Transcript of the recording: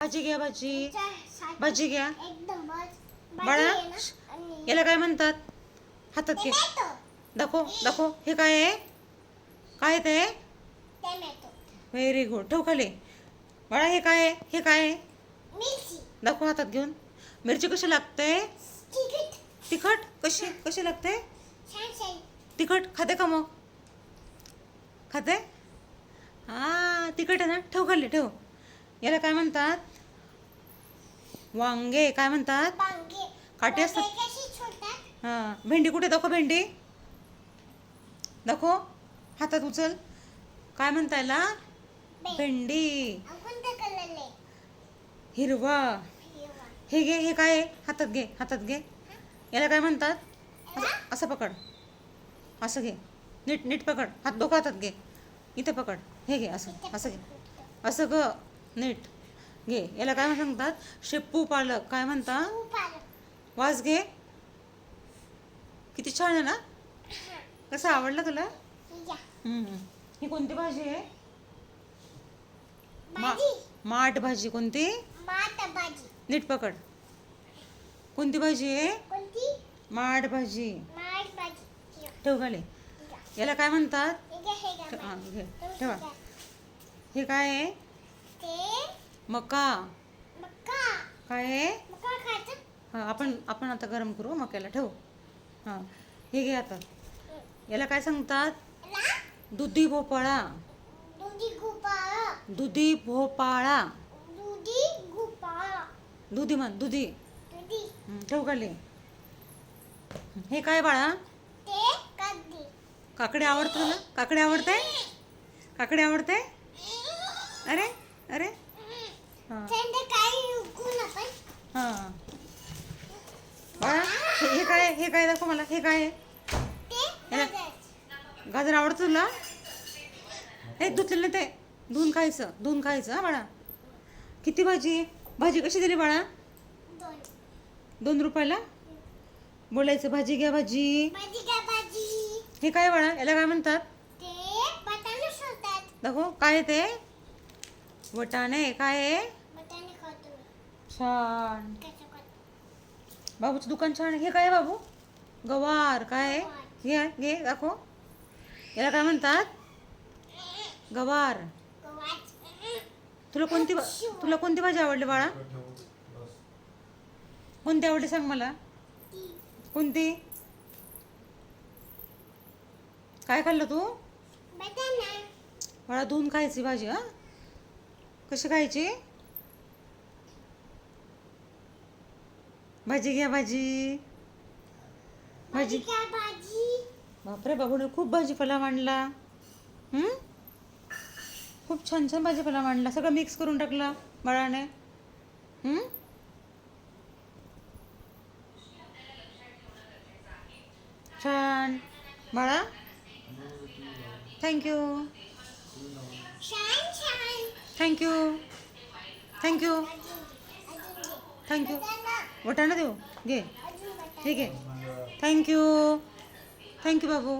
भाजी घ्या भाजी. भाजी घ्या. बाळा याला काय म्हणतात? हातात घे. दाखव दाखव. हे काय आहे? काय ते? व्हेरी गुड ठेव खाली. बाळा हे काय आहे? हे काय आहे? मिरची. दाखव हातात घेऊन. मिरची कशी लागते? तिखट. कशी कशी लागते? तिखट. खाते का मग? खाते? हा तिखट आहे ना? ठेव खाली ठेव. याला काय म्हणतात? वांगे काय म्हणतात? काटे असतात. हां. भेंडी कुठे? दाखव भेंडी. दाखव. हातात उचल. काय म्हणता याला? भेंडी. हिरवा. हे घे हे काय हातात घे हातात घे. याला काय म्हणतात? असं- असं पकड. असं घे. नीट नीट पकड. हात डोकं हातात घे. इथे पकड. हे घे असं. असं घे. असं ग. नीट. घे. याला काय सांगतात शेपू पालक. काय म्हणता? वास घे. किती छान आहे ना? कसं आवडलं तुला. ही कोणती भाजी आहे? मा माठ भाजी. कोणती? नीट पकड. कोणती भाजी आहे? माठ भाजी. ठेव. या. याला काय म्हणतात? ठेवा. हे काय आहे? मका. मका. काय आहे? मका खायचं? हा आपण आपण आता गरम करू मक्याला ठेवू. हां हे घे आता. याला काय सांगतात? दुधी भोपळा. दुधी गुपाळा दुधी भोपाळा. दुधी गुपाळा दुधी म्हण दुधी. हं, ठेव खाली हे काय बाळा? काकडे. आवडतं तुला? काकडे आवडते? काकडे आवडते? अरे अरे. हां. हां. काय हे काय दाखव मला हे काय. गाजर. आवडतं तुला? हे धुतलेलं ते. धुवून खायचं धुवून खायचं हा बाळा. किती भाजी? भाजी कशी दिली बाळा? दोन. दोन रुपयाला? बोलायचं भाजी घ्या भाजी. भाजी काय भाजी. हे काय बाळा? याला काय म्हणतात? दाखव काय आहे ते? वटाणे काय आहे? छान. बाबूचं दुकान छान आहे. हे काय आहे बाबू? गवार. काय आहे? घे घे दाखव. याला काय म्हणतात? गवार. तुला कोणती तुला कोणती भाजी आवडली बाळा? कोणती आवडली सांग मला? कोणती? काय खाल्लं तू? बाळा धुवून खायची भाजी हा? कशी खायची? भाजी घ्या भाजी. भाजी. बापरे बाबूने खूप भाजीपाला मांडला? खूप छान छान भाजीपाला मांडला. सगळं मिक्स करून टाकला बाळाने? छान. बाळा. Thank you thank you thank you. Thank you वटाणा देऊ? घे. ठीक आहे. थँक्यू थँक्यू बाबू.